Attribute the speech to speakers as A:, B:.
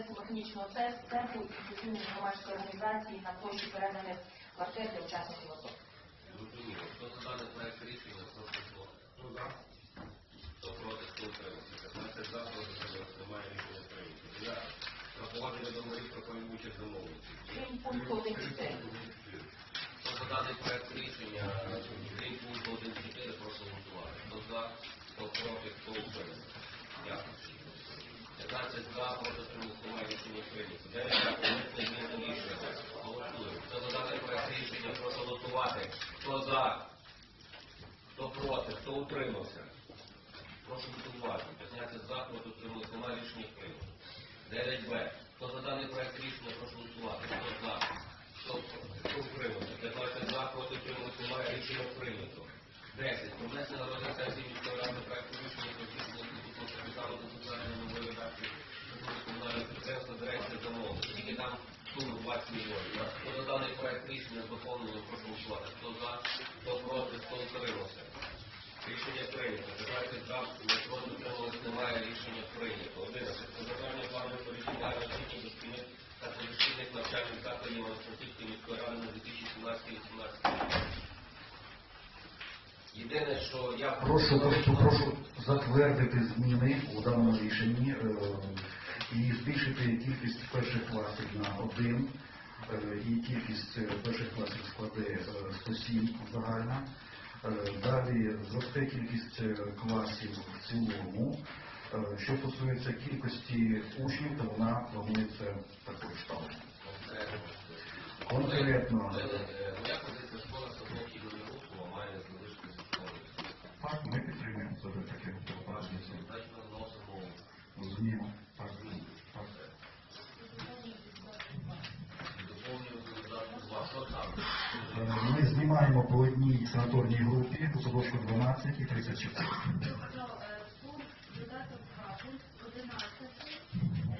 A: клінічного цен- центру і інклюзивної громадської організації на площі переданих квартир для учасників АТО.
B: Зрозуміло. Хто за даний проект рішення, прошу голосувати. Хто за? Хто проти, хто утримався? 15 за, проти, утримався. Немає рішення прийнято. Дев'яте. Про погодження договорів про пайовучих замовників.
A: Крім пункту 1.4.
B: Хто за даний проект рішення, крім пункту 1.4, прошу голосувати. Хто за, хто проти, хто утримався? Дякую. 15 за, проти, утримався. Немає рішення прийнято. Дев'яте. Про внесення змін до рішення. Голосуємо. Хто за даний проект рішення, прошу голосувати. Хто за? Хто проти? Хто утримався? Прошу уважним. 15 за, проти утрималися. Немає рішення прийнято. 9Б. Хто за даний проект рішення, прошу голосувати. Хто за? Хто утримався? 15 за, проти утрималися. Немає рішення прийнято. 10. Про внесення на розгляд міської ради проекту рішення про здійснення рішення з доповненням, прошу голосувати. Хто за? Хто проти? Хто утримався? Рішення прийнято. 15 за, проти утрималось, немає рішення прийнято. 11. Про затвердження плану перевіряння освітніх дошкільних та позашкільних навчальних закладів Івано-Франківської міської ради на 2017-2018 роки. Єдине, що я
C: Прошу, прошу, прошу затвердити зміни у даному рішенні е, і збільшити кількість перших класів на один, е, і кількість е, перших класів складе е, 107 загальна. Е, Далі зросте кількість класів в цілому. Що стосується кількості учнів, то вона планується такою ж. Конкретно. Знімаємо по одній санаторній групі у садочку 12 і 34.